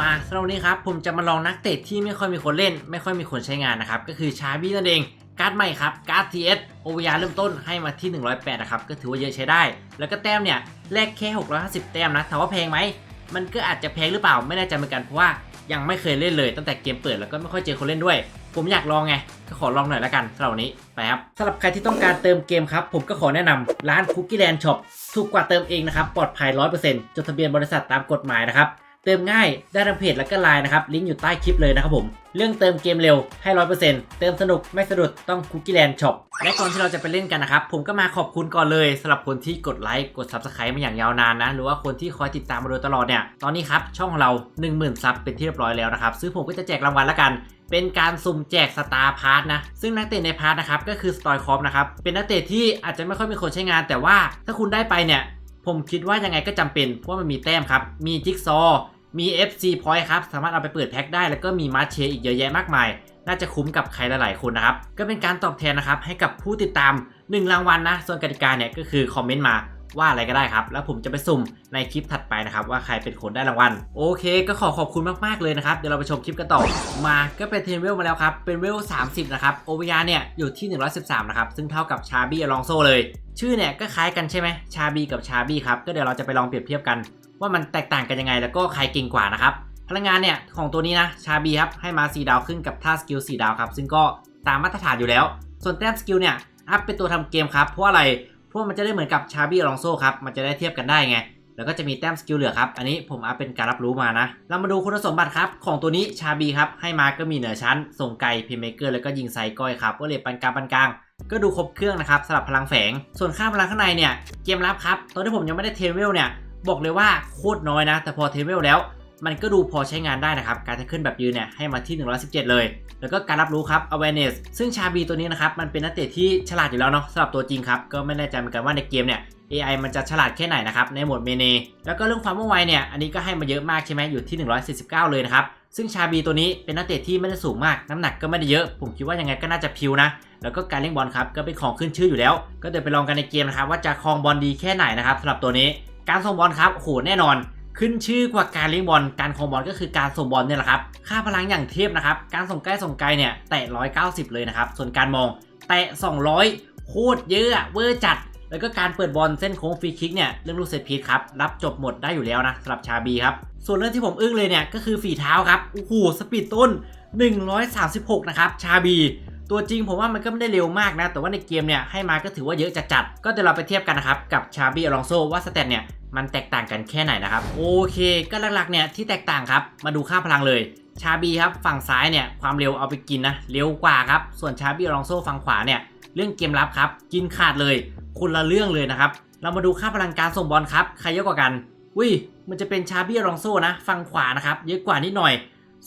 มาสำหรับนี้ครับผมจะมาลองนักเตะที่ไม่ค่อยมีคนเล่น ไม่ค่อยมีคนใช้งานนะครับ ก็คือชาบี้นั่นเองการ์ดใหม่ครับการ์ด TS โอว r เริ่มต้นให้มาที่ 108 นะครับ ก็ถือว่าเยอะใช้ได้ แล้วก็แต้มเนี่ยแลกแค่ 650 แต้มนะถามว่าแพงไหม มันก็อาจจะแพงหรือเปล่าไม่แน่ใจเหมือนกันเพราะว่ายังไม่เคยเล่นเลยตั้งแต่เกมเปิดแล้วก็ไม่ค่อยเจอคนเล่นด้วย ผมอยากลองไงก็ขอลองหน่อยละกันสำหรับนี้ไปครับสำหรับใครที่ต้องการเติมเกมครับผมก็ขอแนะนำร้าน Cookie Land Shop ถูกกว่าเติมเองนะครับปลอดภัย100%จดทะเบียนบริษัทตามกฎหมายนะครับ เติมง่ายได้ทั้งเพจและก็ไลน์นะครับลิงก์อยู่ใต้คลิปเลยนะครับผมเรื่องเติมเกมเร็วให้ร้อยเปอร์เซ็นต์เติมสนุกไม่สะดุดต้องคุกกี้แลนด์ช็อปและก่อนที่เราจะไปเล่นกันนะครับ ผมก็มาขอบคุณก่อนเลยสำหรับคนที่กดไลค์กด Subscribe มาอย่างยาวนานนะ หรือว่าคนที่คอยติดตามมาโดยตลอดเนี่ย ตอนนี้ครับ ช่องของเรา 10,000 ซับเป็นที่เรียบร้อยแล้วนะครับ ซึ่งผมก็จะแจกรางวัลละกันเป็นการสุ่มแจกสตาร์พาร์ทนะ ซึ่งนักเตะในพาร์ทนะครับก็คือสตอยคอฟนะครับเป็นนักเตะที่อาจจะไม่ค่อยมีคนใช้งาน แต่ว่าถ้าคุณได้ไปเนี่ยผมคิดว่ายังไงก็จำเป็นเพราะมันมีแต้มครับมีจิ๊กซอ มี FC Point ครับ สามารถเอาไปเปิดแพ็คได้ แล้วก็มีมาร์เชอีกเยอะแยะมากมาย น่าจะคุ้มกับใครหลายๆคนนะครับ ก็เป็นการตอบแทนนะครับ ให้กับผู้ติดตาม 1 รางวัลนะ ส่วนกติกาเนี่ยก็คือคอมเมนต์มาว่าอะไรก็ได้ครับ แล้วผมจะไปสุ่มในคลิปถัดไปนะครับ ว่าใครเป็นคนได้รางวัล โอเคก็ขอขอบคุณมาก ๆ เลยนะครับ เดี๋ยวเราไปชมคลิปกันต่อ มาก็เป็นเทรนเวลมาแล้วครับ เป็นเวล 30 นะครับ โอเวียเนี่ย อยู่ที่ 113 นะครับ ซึ่งเท่ากับชาบี้อลองโซเลย ชื่อเนี่ยก็คล้ายกันใช่ไหมชาบีกับชาบี้ครับ ก็เดี๋ยวเราจะไปลองเปรียบเทียบกัน ว่ามันแตกต่างกันยังไงแล้วก็ใครเก่งกว่านะครับพลังงานเนี่ยของตัวนี้นะชาบีครับให้มา 4 ดาวขึ้นกับท่าสกิล 4 ดาวครับซึ่งก็ตามมาตรฐานอยู่แล้ว ส่วนแต้มสกิลเนี่ยอัพเป็นตัวทำเกมครับเพราะอะไรเพราะมันจะได้เหมือนกับชาบีอลองโซครับมันจะได้เทียบกันได้ไงแล้วก็จะมีแต้มสกิลเหลือครับ อันนี้ผมอัพเป็นการรับรู้มานะ เรามาดูคุณสมบัติครับ ของตัวนี้ชาบีครับ ให้มาก็มีเหนือชั้น ส่งไกลเพย์เมเกอร์แล้วก็ยิงไซก้อยครับก็เลยปานกลางปานกลาง ก็ดูครบเครื่องนะครับสำหรับพลังแฝง ส่วนค่าพลังข้างในเนี่ย เกมรับครับ ตอนที่ผมยังไม่ได้เทเวลเนี่ย บอกเลยว่าโคตรน้อยนะ แต่พอเทรนเวลแล้ว มันก็ดูพอใช้งานได้นะครับ การจะขึ้นแบบยืนเนี่ยให้มาที่ 117 เลย แล้วก็การรับรู้ครับ awareness ซึ่งชาบีตัวนี้นะครับ มันเป็นนักเตะที่ฉลาดอยู่แล้วเนาะสำหรับตัวจริงครับ ก็ไม่แน่ใจเหมือนกันว่าในเกมเนี่ย AI มันจะฉลาดแค่ไหนนะครับ ในโหมดเมเนแล้วก็เรื่องความว่องไวเนี่ย อันนี้ก็ให้มาเยอะมากใช่ไหมอยู่ที่ 149 เลยนะครับ ซึ่งชาบีตัวนี้เป็นนักเตะที่ไม่ได้สูงมาก น้ำหนักก็ไม่ได้เยอะ ผมคิดว่ายังไงก็น่าจะพิวนะ แล้วก็การเล่นบอลครับ ก็เป็นของขึ้นชื่ออยู่แล้ว ก็เดี๋ยวไปลองกันในเกมนะครับว่าจะครองบอลดีแค่ไหนนะครับสำหรับตัวนี้ การส่งบอลครับโหแน่นอน ขึ้นชื่อกว่าการเลี้ยงบอลการคองบอลก็คือการส่งบอลเนี่ยแหละครับ ค่าพลังอย่างเทพนะครับ การส่งใกล้ส่งไกลเนี่ยแตะ190 เลยนะครับ ส่วนการมองแตะ 200 โคตรเยอะอะเวอร์จัด แล้วก็การเปิดบอลเส้นโค้งฟรีคิกเนี่ยเรื่องลูกเซตพีทครับรับจบหมดได้อยู่แล้วนะสำหรับชาบีครับส่วนเรื่องที่ผมอึ้งเลยเนี่ยก็คือฝีเท้าครับโอ้โหสปีดต้น 136 นะครับชาบี ตัวจริงผมว่ามันก็ไม่ได้เร็วมากนะ แต่ว่าในเกมเนี่ยให้มาก็ถือว่าเยอะจัดๆก็เดี๋ยวเราไปเทียบกันนะครับ กับชาบีอลองโซว่าสเตตเนี่ยมันแตกต่างกันแค่ไหนนะครับ โอเค ก็หลักๆเนี่ยที่แตกต่างครับ มาดูค่าพลังเลยชาบีครับฝั่งซ้ายเนี่ยความเร็วเอาไปกินนะเร็วกว่าครับส่วนชาบีอลองโซฝั่งขวาเนี่ยเรื่องเกมรับครับกินขาดเลยคนละเรื่องเลยนะครับเรามาดูค่าพลังการส่งบอลครับใครเยอะกว่ากันอุ้ยมันจะเป็นชาบีอลองโซนะฝั่งขวานะครับเยอะกว่านิดหน่อย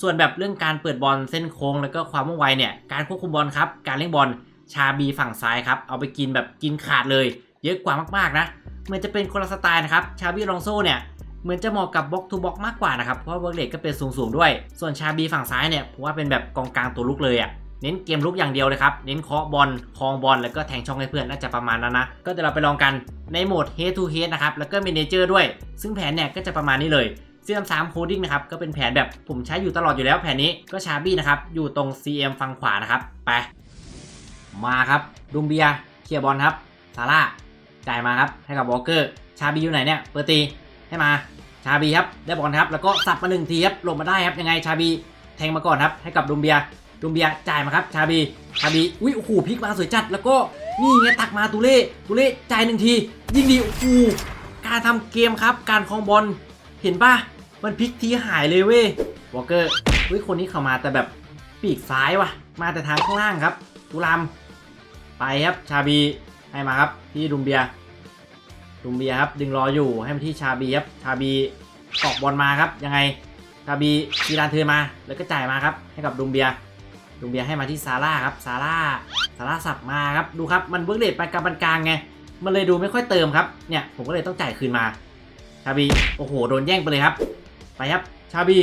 ส่วนแบบเรื่องการเปิดบอลเส้นโค้งแล้วก็ความว่องไวเนี่ย การควบคุมบอลครับ การเล่นบอลชาบีฝั่งซ้ายครับ เอาไปกินแบบกินขาดเลย เยอะกว่ามากๆนะ เหมือนจะเป็นคนละสไตล์นะครับ ชาบีลองโซเนี่ย เหมือนจะเหมาะกับบล็อกทูบล็อกมากกว่านะครับ เพราะว่าเวิร์กเลทก็เป็นสูงๆด้วย ส่วนชาบีฝั่งซ้ายเนี่ย ผมว่าเป็นแบบกองกลางตัวลุกเลยอะ่ะ เน้นเกมลุกอย่างเดียวเลยครับ เน้นเคาะบอลคลองบอล แล้วก็แทงช่องให้เพื่อน น่าจะประมาณนั้นนะ ก็เดี๋ยวเราไปลองกันในโหมด head to head นะครับ แล้วก็ manager ด้วย ซึ่งแผนเนี่ยก็จะประมาณนี้เลย เซียม3 coding นะครับก็เป็นแผนแบบผมใช้อยู่ตลอดอยู่แล้วแผนนี้ก็ชาบี้นะครับอยู่ตรง CM ฝั่งขวานะครับไปมาครับดุมเบียเคลียร์บอลครับซาร่าจ่ายมาครับให้กับวอลเกอร์ชาบีอยู่ไหนเนี่ยเปิดตีให้มาชาบีครับได้บอลครับแล้วก็สับมาหนึ่งทีครับหลบมาได้ครับยังไงชาบีแทงมาก่อนครับให้กับดุมเบียดุมเบียจ่ายมาครับชาบีชาบีอุ้ยโอ้โหพลิกมาสวยจัด แล้วก็นี่ไงตักมาตูเล่ตูเล่จ่ายหนึ่งที ยิงดีโอ้โหการทำเกมครับ การคลองบอลเห็นปะ มันพลิกทีหายเลยเว้ยวอลเกอร์อุ้ยคนนี้เข้ามาแต่แบบปีกซ้ายว่ะ มาแต่ทางข้างล่างครับตุลามไปครับชาบีให้มาครับที่ดุมเบียดุมเบียครับดึงรออยู่ให้มาที่ชาบีครับชาบีออกบอลมาครับยังไงชาบีทีรานเทิร์มาแล้วก็จ่ายมาครับให้กับดุมเบียดุมเบียให้มาที่ซาร่าครับซาร่าซาร่าสับมาครับดูครับมันเบิร์กเลทไปกลางปานกลางไงมันเลยดูไม่ค่อยเติมครับเนี่ยผมก็เลยต้องจ่ายคืนมาชาบีโอ้โหโดนแย่งไปเลยครับ ไปครับ ชาบี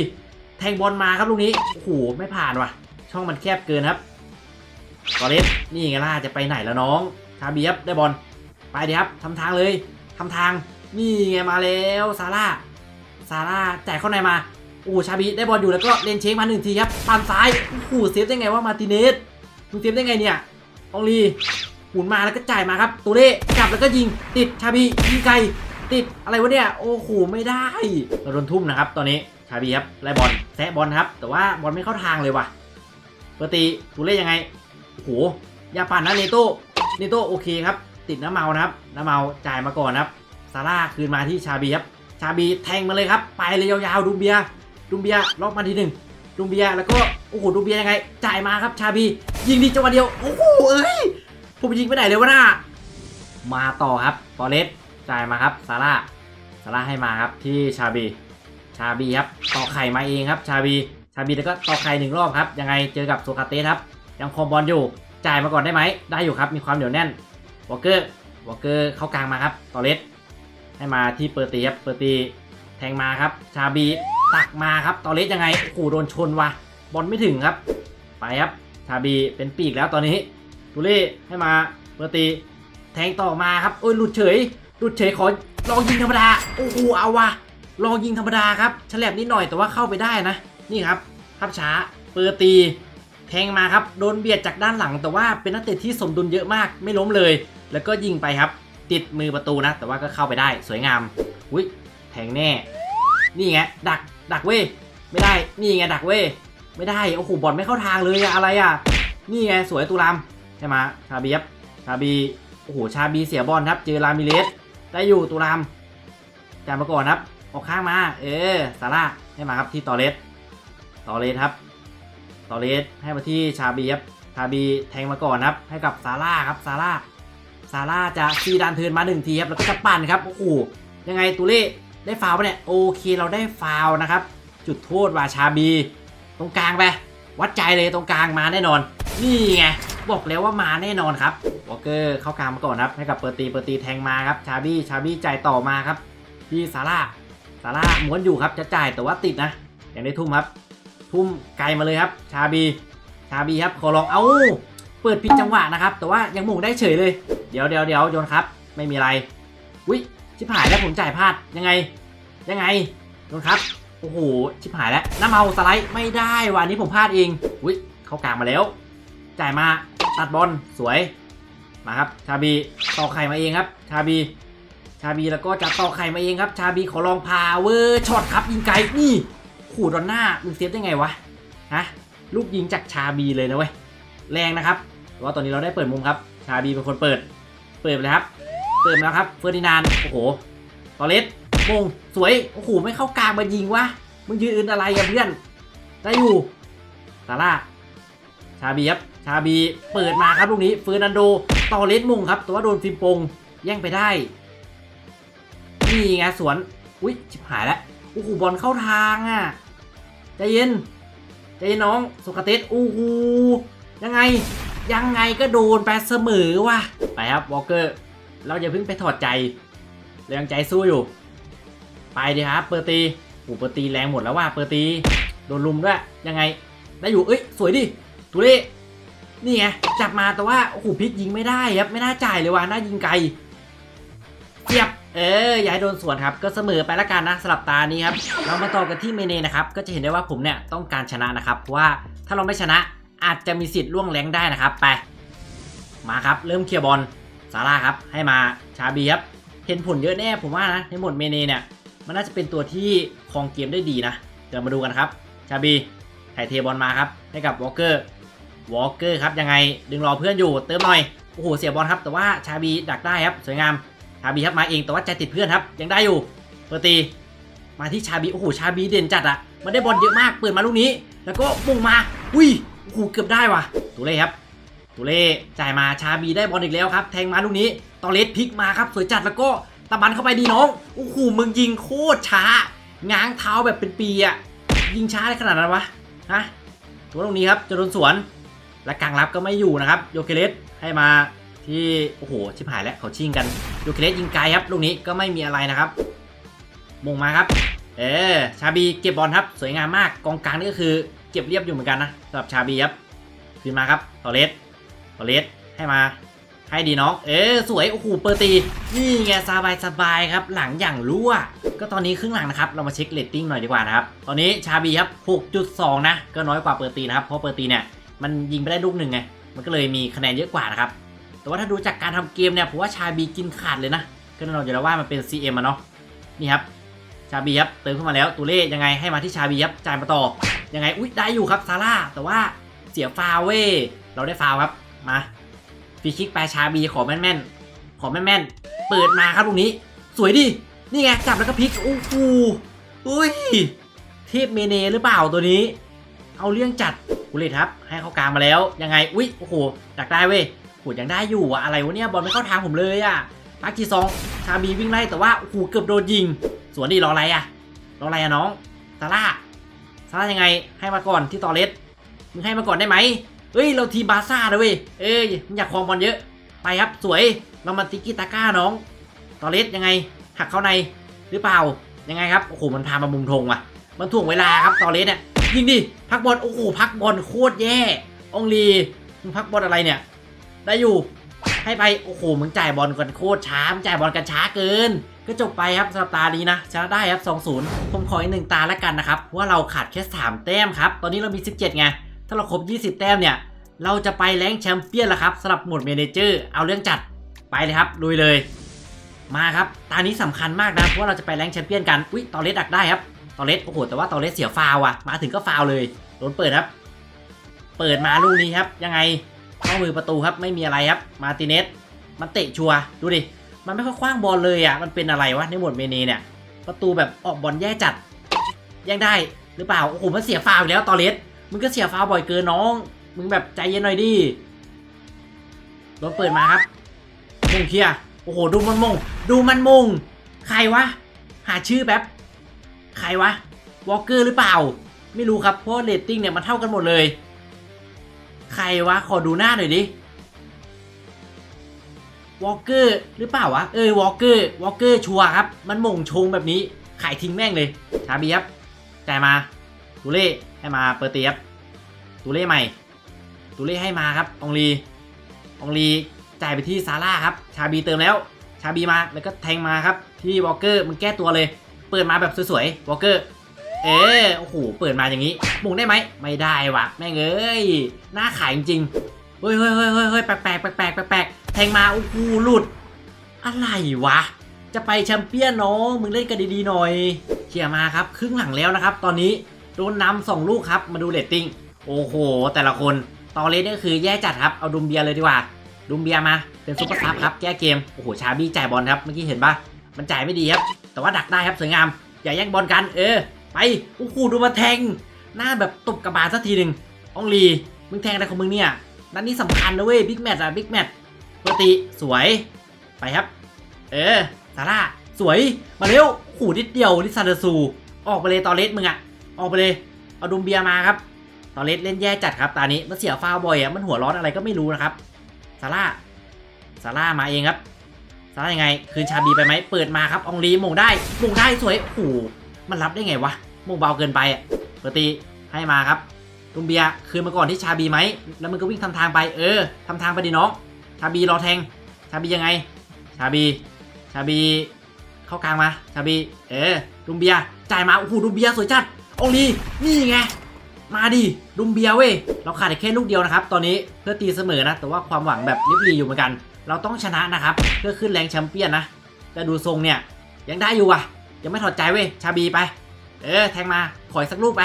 แทงบอลมาครับลูกนี้ โอ้โห ไม่ผ่านว่ะ ช่องมันแคบเกินครับกอเลสนี่ไงล่ะจะไปไหนแล้วน้อง ชาบีครับได้บอล ไปดีครับทำทางเลย ทำทาง นี่ไงมาแล้วซาร่า ซาร่าจ่ายเข้าในมา โอ้ชาบีได้บอลอยู่แล้วก็เลนเช็คมาหนึ่งทีครับปั่นซ้าย โอ้โหเซฟได้ไงว่ามาติเนสมึงเซฟได้ไงเนี่ยองลีหมุนมาแล้วก็จ่ายมาครับตูเล่กลับแล้วก็ยิงติดชาบียิงไกล ติดอะไรวะเนี่ย โอ้โห ไม่ได้เราโดนทุ่มนะครับ ตอนนี้ ชาบีครับ ไล่บอล แซะบอลครับ แต่ว่าบอลไม่เข้าทางเลยว่ะปกติตูเล่ยังไง โอ้โห อย่าปั่นนะเนโต้เนโต้โอเคครับ ติดน้ำเมานะครับ น้ำเมาจ่ายมาก่อนนะครับ ซาร่าคืนมาที่ชาบีครับ ชาบีแทงมาเลยครับ ไปเลยยาวๆ ดูเบียดูเบียล็อกมาทีหนึ่งดูเบียแล้วก็ โอ้โห ดูเบียยังไง จ่ายมาครับ ชาบี ยิงดีจังหวะเดียว โอ้โห เอ้ย ผมยิงไปไหนเลยวะน่ามาต่อครับ ตอเลส จ่ายมาครับซาร่าซาร่าให้มาครับที่ชาบี ชาบีครับต่อไข่มาเองครับ ชาบี ชาบีแล้วก็ต่อไข่หนึ่งรอบครับ ยังไงเจอกับโซคาเตสครับ ยังคอมบอลอยู่ จ่ายมาก่อนได้ไหม ได้อยู่ครับ มีความเหนียวแน่น วอลเกอร์ วอลเกอร์เข้ากลางมาครับ ตอเลสให้มาที่เปอร์ตีครับ เปอร์ตีแทงมาครับ ชาบีตักมาครับ ตอเลสยังไงโอ้โดนชนว่ะบอลไม่ถึงครับ ไปครับ ชาบีเป็นปีกแล้วตอนนี้ตูเล่ให้มาเปอร์ตีแทงต่อมาครับ โอ้ยหลุดเฉย หลุดเฉยขอลองยิงธรรมดา โอ้โหเอาวะลองยิงธรรมดาครับฉลับนิดหน่อยแต่ว่าเข้าไปได้นะ นี่ครับภาพช้าเปอร์ตี แทงมาครับ โดนเบียดจากด้านหลัง แต่ว่าเป็นนักเตะที่สมดุลเยอะมากไม่ล้มเลย แล้วก็ยิงไปครับ ติดมือประตูนะ แต่ว่าก็เข้าไปได้สวยงามอุ้ยแทงแน่ นี่ไงดักดักเว้ยไม่ได้นี่ไงดักเว้ยไม่ได้โอ้โหบอลไม่เข้าทางเลยอะอะไรอะนี่ไงสวยตูรามใช่ไหมชาบีครับชาบีโอ้โหชาบีเสียบอลครับเจอรามิเลส ได้อยู่ตูรามจ่ายมาก่อนครับ ออกข้างมา เออซาร่าให้มาครับที่ตอเลสตอเลสครับ ตอเลสให้มาที่ชาบีครับ ชาบีแทงมาก่อนครับ ให้กับซาร่าครับ ซาร่า ซาร่าจะซีดันเทินมาหนึ่งทีครับ แล้วก็จะปั่นครับ โอ้โห ยังไงตูเล่ได้ฟาวล์ปะเนี่ย โอเค เราได้ฟาวนะครับ จุดโทษวาชาบี ตรงกลางไป วัดใจเลยตรงกลางมาแน่นอน นี่ไง บอกแล้วว่ามาแน่นอนครับ วอเกอร์เข้ากลางมาก่อนครับ ให้กับเปอร์ตีเปอร์ตีแทงมาครับ ชาบี้ชาบี้จ่ายต่อมาครับ ที่ซาร่าซาร่าม้วนอยู่ครับจะจ่ายแต่ว่าติดนะยังได้ทุ่มครับ ทุ่มไกลมาเลยครับ ชาบี ชาบีครับขอลองเอาเปิดผิดจังหวะนะครับ แต่ว่ายังหม่งได้เฉยเลย เดี๋ยวเดี๋ยวเดี๋ยวโยนครับ ไม่มีอะไรวิชิบหายแล้วผมจ่ายพลาดยังไง ยังไงโยนครับโอ้โหชิบหายแล้วน้ำเมาสไลด์ไม่ได้วันนี้ผมพลาดเองวิเข้ากลางมาแล้ว จ่ายมาตัดบอลสวย มาครับชาบีต่อไข่มาเองครับ ชาบี ชาบีแล้วก็จะต่อไข่มาเองครับ ชาบีขอลองพาเวอร์ช็อตครับยิงไกลนี่ขู่ดอนหน้ามึงเซฟได้ไงวะฮะลูกยิงจากชาบีเลยนะเว้ยแรงนะครับแต่ว่าตอนนี้เราได้เปิดมุมครับ ชาบีเป็นคนเปิด เปิดไปเลยครับ เปิดมาแล้วครับเฟอร์ดินานโอ้โหตอเลสมงสวยโอ้โหไม่เข้ากลางมายิงวะมึงยืนอื่นอะไรอะเพื่อนได้อยู่ซาร่าชาบีครับชาบีเปิดมาครับลูกนี้เฟอร์นันโด ต่อเลสมงครับ แต่ว่าโดนฟิมปงแย่งไปได้ นี่ไงสวน อุ้ยชิบหายแล้วโอ้โหบอลเข้าทางอะใจเย็นใจเย็นน้องโสกาเตสโอ้โหยังไงยังไงก็โดนไปเสมอว่ะไปครับวอลเกอร์ เราอย่าเพิ่งไปถอดใจเรายังใจสู้อยู่ ไปดีครับ เปอร์ตีโอ้เปอร์ตีแรงหมดแล้วว่ะเปอร์ตีโดนลุมด้วยยังไงได้อยู่เอ้ยสวยดิตุเล่ นี่ไงจับมาแต่ว่าโอ้โหพิษยิงไม่ได้ครับไม่น่าจ่ายเลยว่ะน่ายิงไกลเทียบเออย่าให้โดนสวนครับก็เสมอไปละกันนะสลับตานี้ครับเรามาต่อกันที่เมเนนะครับก็จะเห็นได้ว่าผมเนี่ยต้องการชนะนะครับเพราะว่าถ้าเราไม่ชนะอาจจะมีสิทธิ์ล่วงแรงได้นะครับไป มาครับเริ่มเคลียร์บอลซาร่าครับให้มาชาบีครับเห็นผลเยอะแน่ผมว่านะในหมดเมเนเนี่ยมันน่าจะเป็นตัวที่ครองเกมได้ดีนะเดี๋ยวมาดูกันครับชาบีถ่ายเทบอลมาครับให้กับวอลเกอร์ วอลเกอร์ครับยังไงดึงรอเพื่อนอยู่เติมหน่อยโอ้โหเสียบอลครับแต่ว่าชาบีดักได้ครับสวยงามชาบีครับมาเองแต่ว่าใจติดเพื่อนครับยังได้อยู่เปิดตีมาที่ชาบีโอ้โหชาบีเด่นจัดอะมันได้บอลเยอะมากเปิดมาลูกนี้ แล้วก็มุ่งมาอุ้ยโอ้โหเกือบได้ว่ะตูเล่ครับตูเล่จ่ายมาชาบีได้บอลอีกแล้วครับ แทงมาลูกนี้ตอเลสพลิกมาครับสวยจัดแล้วก็ตะบันเข้าไปดีน้องโอ้โหมึงยิงโคตรช้าง้างเท้าแบบเป็นปีอะยิงช้าได้ขนาดนั้นวะฮะตัวตรงนี้ครับจะโดนสวน และกลางรับก็ไม่อยู่นะครับโยเคเลสให้มาที่โอ้โหชิบหายแล้วเขาชิงกันโยเคเลสยิงไกลครับลูกนี้ก็ไม่มีอะไรนะครับมงมาครับ เออชาบีเก็บบอลครับสวยงามมากกองกลางนี่ก็คือเก็บเรียบอยู่เหมือนกันนะสำหรับชาบีครับขึ้นมาครับตอเลสตอเลสให้มาให้ดีน้อง เออสวยโอ้โหเปิดตีนี่ไงสบายสบายครับ หลังอย่างรั่ว ก็ตอนนี้ครึ่งหลังนะครับ เรามาเช็คเรตติ้งหน่อยดีกว่านะครับ ตอนนี้ชาบีครับ 6.2 นะ ก็น้อยกว่าเปิดตีนะครับ เพราะเปิดตีเนี่ย มันยิงไปได้ลูกหนึ่งไง มันก็เลยมีคะแนนเยอะกว่านะครับ แต่ว่าถ้าดูจากการทำเกมเนี่ยผมว่าชาบีกินขาดเลยนะ ก็แน่นอนอยู่แล้วว่ามันเป็น CM อะเนาะ นี่ครับ ชาบีครับเติมเข้ามาแล้วตัวเลขยังไงให้มาที่ชาบีครับจ่ายมาต่อ ยังไง อุ๊ยได้อยู่ครับซาร่า แต่ว่าเสียฟาวเว้เราได้ฟาวครับ มาฟรีคิกไปชาบีขอแม่นๆ ขอแม่นๆ เปิดมาครับตรงนี้ สวยดิ นี่ไงจับแล้วก็พลิก โอ้โหอุ้ยเทพเมเนหรือเปล่าตัวนี้ เอาเรื่องจัด กุลตครับ ให้เข้ากลางมาแล้ว ยังไง อุ๊ย โอ้โหดักได้เว้ยโหยังได้อยู่อะอะไรวะเนี่ย บอลไม่เข้าทางผมเลยอะปักจีซอง ชาบีวิ่งไล่แต่ว่า โอ้โห เกือบโดนยิง สวนดีรออะไรอะรออะไรอะน้อง ซาร่า ซาร่ายังไง ให้มาก่อนที่ตอเลสมึงให้มาก่อนได้ไหมเอ้ย เราทีบาซ่าเลยเว้ย เอ้ยมึงอยากครองบอลเยอะ ไปครับ สวย เรามาติกิตาก้าน้อง ตอเลสยังไง หักเข้าในหรือเปล่า ยังไงครับ โอ้โห มันพามามุมธงว่ะ มันถ่วงเวลาครับ ตอเลสเนี่ย ยิงดิพักบอลโอ้โหพักบอลโคตรแย่องลีมึงพักบอลอะไรเนี่ย ได้อยู่ให้ไปโอ้โหมึงจ่ายบอลกันโคตรช้ามึงจ่ายบอลกันช้าเกิน ก็จบไปครับสำหรับตานี้นะชนะได้ครับ 2-0 ผมขออีกหนึ่งตาแล้วกันนะครับเพราะว่าเราขาดแค่ 3 แต้มครับ ตอนนี้เรามี 17 ไง ถ้าเราครบ 20 แต้มเนี่ย เราจะไปแรงแชมเปี้ยนแล้วครับสำหรับหมวดเมเนเจอร์เอาเรื่องจัดไปเลยครับลุยเลย มาครับตานี้สำคัญมากนะเพราะว่าเราจะไปแรงแชมเปี้ยนกันอุ๊ยตอเลสดักได้ครับ ตอเลสโอ้โหแต่ว่าตอเลสเสียฟาวอะมาถึงก็ฟาวเลยโดนเปิดครับ เปิดมาลูกนี้ครับ ยังไงเข้ามือประตูครับไม่มีอะไรครับ มาติเนสมันเตะชัวดูดิมันไม่ค่อยคว้างบอลเลยอะมันเป็นอะไรวะในหมวดเมเนเนี่ย ประตูแบบออกบอลแย่จัดแย่งได้หรือเปล่าโอ้โหมันเสียฟาวแล้วตอเลสมึงก็เสียฟาวบ่อยเกินน้อง มึงแบบใจเย็นหน่อยดิโดนเปิดมาครับมงเคียโอ้โหดูมันมง ดูมันมง ใครวะหาชื่อแป๊บ ใครวะวอลเกอร์หรือเปล่า ไม่รู้ครับเพราะเรตติ้งเนี่ยมันเท่ากันหมดเลย ใครวะขอดูหน้าหน่อยดิวอลเกอร์หรือเปล่าวะเออวอลเกอร์วอลเกอร์ชัวร์ครับ มันมงชงแบบนี้ขายทิ้งแม่งเลยชาบีครับจ่ายมาตูเล่ให้มาเปิดตีครับตูเล่ใหม่ตูเล่ให้มาครับองลีองลีจ่ายไปที่ซาร่าครับ ชาบีเติมแล้ว ชาบีมาแล้วก็แทงมาครับที่วอลเกอร์มึงแก้ตัวเลย ปิดมาแบบสวยๆวอลเกอร์เออโอ้โหเปิดมาอย่างนี้มุงได้ไหมไม่ได้วะแม่งเอ้ยหน้าขายจริงๆเฮ้ยเฮ้ยเฮ้ยเฮ้ยเฮ้ยแปลกแปลกแปลกแปลกแปลกแทงมาโอ้โหหลุด อะไรวะ จะไปแชมเปี้ยนน้องมึงเล่นกันดีๆหน่อยเชียมาครับ ครึ่งหลังแล้วนะครับ ตอนนี้โดนนำสองลูกครับมาดูเรตติ้งโอ้โห แต่ละคนตอเลสนี่คือแย่จัดครับเอาดุมเบียเลยดีกว่าดุมเบียมาเป็นซุปเปอร์ซับครับแก้เกมโอ้โหชาบี้จ่ายบอลครับเมื่อกี้เห็นปะมันจ่ายไม่ดีครับ แต่ว่าดักได้ครับสวยงาม อย่าแย่งบอลกัน เออ ไปโอ้โหดูมาแทง หน้าแบบตบกระบาลสักทีหนึ่งอองลี มึงแทงอะไรของมึงเนี่ย นัดนี้สำคัญนะเว้ย บิ๊กแมตช์อะบิ๊กแมตช์ปกติสวย ไปครับ เออ ซาร่า สวย มาเร็วขู่นิดเดียวนิซาเดอร์ซู ออกไปเลยตอเลสมึงอะออกไปเลย เอาดุมเบียมาครับ ตอเลสเล่นแย่จัดครับ ตานี้ มันเสียฟาวบ่อยอะมันหัวร้อนอะไรก็ไม่รู้นะครับ ซาร่า ซาร่ามาเองครับ ซายังไง คืนชาบีไปไหมเปิดมาครับองลีมงได้มงได้สวยโอ้โหมันรับได้ไงวะมงเบาเกินไปอะปกติให้มาครับลุงเบียคืนมาก่อนที่ชาบีไหมแล้วมึงก็วิ่งทำทางไปเออทำทางไปดิน้อง ชาบีรอแทง ชาบียังไง ชาบี ชาบี เข้ากลางมา ชาบี เออลุงเบียจ่ายมาโอ้โหลุงเบียสวยจัดองลีนี่ไงมาดิลุงเบียเว้ยเราขาดแค่ลูกเดียวนะครับ ตอนนี้เพื่อตีเสมอนะ แต่ว่าความหวังแบบลิบลีอยู่เหมือนกัน เราต้องชนะนะครับ เพื่อขึ้นแรงแชมเปี้ยนนะแต่ดูทรงเนี่ย ยังได้อยู่ว่ะ ยังไม่ถอดใจเว้ย ชาบีไป เออ แทงมา ขออีกสักลูกไป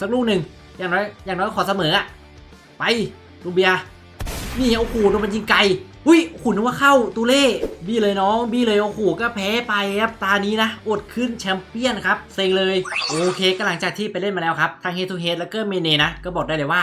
สักลูกหนึ่ง อย่างน้อย อย่างน้อยขอเสมออะไปลูเบีย นี่โอ้โหโดนมันยิงไกลอุ้ยโอ้โหนึกว่าเข้าตูเล่บี้เลยน้องบี้เลยโอ้โหก็แพ้ไปครับตานี้นะ อดขึ้นแชมเปี้ยนครับเซ็งเลยโอเคก็หลังจากที่ไปเล่นมาแล้วครับทางเฮทูเฮดแล้วก็เมเนนะก็บอกได้เลยว่า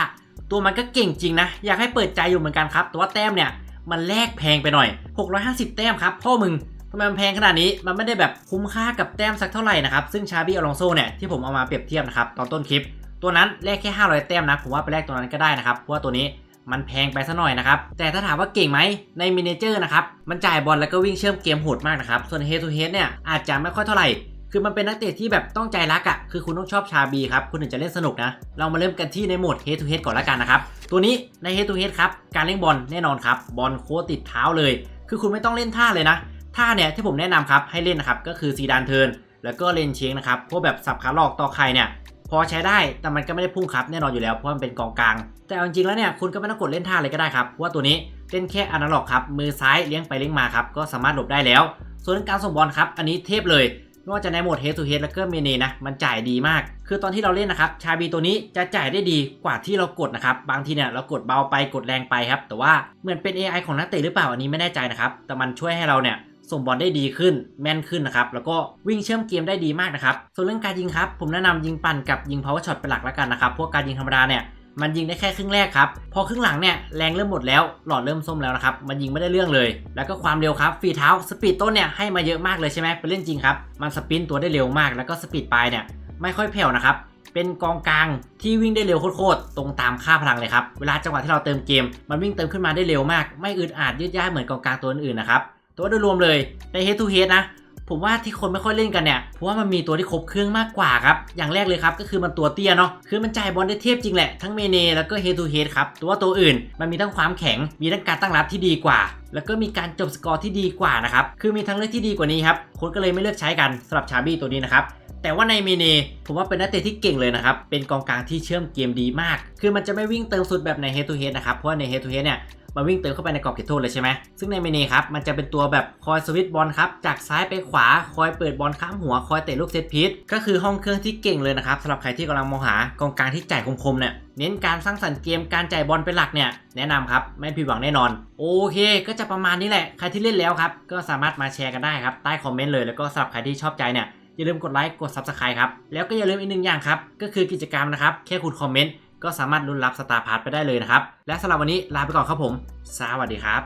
ตัวมันก็เก่งจริงนะ อยากให้เปิดใจอยู่เหมือนกันครับแต่ว่าแต้มเนี่ย มันแลกแพงไปหน่อย 650 แต้มครับพ่อมึงทำไมมันแพงขนาดนี้ มันไม่ได้แบบคุ้มค่ากับแต้มสักเท่าไหร่นะครับ ซึ่งชาบี้อลองโซเนี่ยที่ผมเอามาเปรียบเทียบนะครับตอนต้นคลิป ตัวนั้นแลกแค่ 500 แต้มนะ ผมว่าไปแลกตัวนั้นก็ได้นะครับ เพราะว่าตัวนี้มันแพงไปซะหน่อยนะครับ แต่ถ้าถามว่าเก่งไหมในมินิเจอร์นะครับ มันจ่ายบอลแล้วก็วิ่งเชื่อมเกมโหดมากนะครับ ส่วน Head to h e a เนี่ยอาจจะไม่ค่อยเท่าไหร่ คือมันเป็นนักเตะที่แบบต้องใจรักอะ่ะ คือคุณต้องชอบชาบีครับ คุณถึงจะเล่นสนุกนะ เรามาเริ่มกันที่ในโหมด head to head ก่อนละกันนะครับ ตัวนี้ใน head to head ครับ การเล่นบอลแน่นอนครับ บอลโคตรติดเท้าเลย คือคุณไม่ต้องเล่นท่าเลยนะ ท่าเนี่ยที่ผมแนะนำครับให้เล่นนะครับ ก็คือซีดานเทิร์น แล้วก็เลนเชงนะครับ พวกแบบสับขาหลอกต่อใครเนี่ย พอใช้ได้ แต่มันก็ไม่ได้พุ่งครับแน่นอนอยู่แล้ว เพราะมันเป็นกองกลาง แต่เอาจริงๆแล้วเนี่ย คุณก็ไม่ต้องกดเล่นท่าเลยก็ได้ครับ เพราะว่าตัวนี้เล่นแค่อนาล็อกครับ มือซ้ายเลี้ยงไปเลี้ยงมาครับ ก็สามารถหลบได้แล้ว ส่วนการส่งบอลครับ อันนี้เทพเลย ไม่ว่าจะในโหมด head to head แล้วก็เมเนนะมันจ่ายดีมาก คือตอนที่เราเล่นนะครับชาบีตัวนี้จะจ่ายได้ดีกว่าที่เรากดนะครับบางทีเนี่ยเรากดเบาไปกดแรงไปครับ แต่ว่าเหมือนเป็น AI ของนักเตะหรือเปล่าอันนี้ไม่แน่ใจนะครับแต่มันช่วยให้เราเนี่ยส่งบอลได้ดีขึ้นแม่นขึ้นนะครับ แล้วก็วิ่งเชื่อมเกมได้ดีมากนะครับ ส่วนเรื่องการยิงครับ ผมแนะนำยิงปั่นกับยิง power shot เป็นหลักแล้วกันนะครับ พวกการยิงธรรมดาเนี่ย มันยิงได้แค่ครึ่งแรกครับ พอครึ่งหลังเนี่ยแรงเริ่มหมดแล้ว หลอดเริ่มส้มแล้วนะครับ มันยิงไม่ได้เรื่องเลย แล้วก็ความเร็วครับฝีเท้าสปีดต้นเนี่ยให้มาเยอะมากเลยใช่ไหมไปเล่นจริงครับ มันสปินตัวได้เร็วมาก แล้วก็สปีดปลายเนี่ยไม่ค่อยแผ่วนะครับ เป็นกองกลางที่วิ่งได้เร็วโคตรๆ ตรงตามค่าพลังเลยครับ เวลาจังหวะที่เราเติมเกม มันวิ่งเติมขึ้นมาได้เร็วมาก ไม่อึดอัดยืดย่ายเหมือนกองกลางตัวอื่นๆนะครับต่ว่าโดยรวมเลยใน head to head นะ ผมว่าที่คนไม่ค่อยเล่นกันเนี่ยเพราะว่ามันมีตัวที่ครบเครื่องมากกว่าครับ อย่างแรกเลยครับก็คือมันตัวเตี้ยเนาะคือมันจ่ายบอลได้เทพจริงแหละทั้งเมเนแล้วก็ head to head ครับแตัวว่าตัวอื่น มันมีทั้งความแข็งมีทั้งการตั้งรับที่ดีกว่า แล้วก็มีการจบสกอร์ที่ดีกว่านะครับคือมีทั้งเลือกที่ดีกว่านี้ครับคนก็เลยไม่เลือกใช้กันสำหรับชาบี้ตัวนี้นะครับแต่ว่าในเมเนผมว่าเป็นนักเตะที่เก่งเลยนะครับ เป็นกองกลางที่เชื่อมเกมดีมาก คือมันจะไม่วิ่งเติมสุดแบบใน head to h e a นะครับ เพราะใน head to h e a เนี่ย มันวิ่งเติมเข้าไปในกรอบเขตโทษเลยใช่ไหมซึ่งในเมเนครับมันจะเป็นตัวแบบคอยสวิตบอลครับจากซ้ายไปขวาคอยเปิดบอลข้ามหัวคอยเตะลูกเซตพีทก็คือห้องเครื่องที่เก่งเลยนะครับสำหรับใครที่กำลังมองหากองกลางที่จ่ายคมๆเนี่ยเน้นการสร้างสรรค์เกมการจ่ายบอลเป็นหลักเนี่ยแนะนำครับไม่ผิดหวังแน่นอน โอเค ก็จะประมาณนี้แหละใครที่เล่นแล้วครับก็สามารถมาแชร์กันได้ครับใต้คอมเมนต์เลยแล้วก็สำหรับใครที่ชอบใจเนี่ยอย่าลืมกดไลค์กด Subscribe ครับแล้วก็อย่าลืมอีกหนึ่งอย่างครับก็คือกิจกรรมนะครับแค่คุณคอมเมนต์ ก็สามารถลุ้นรับสตาร์พาร์ตไปได้เลยนะครับ และสำหรับวันนี้ลาไปก่อนครับผม สวัสดีครับ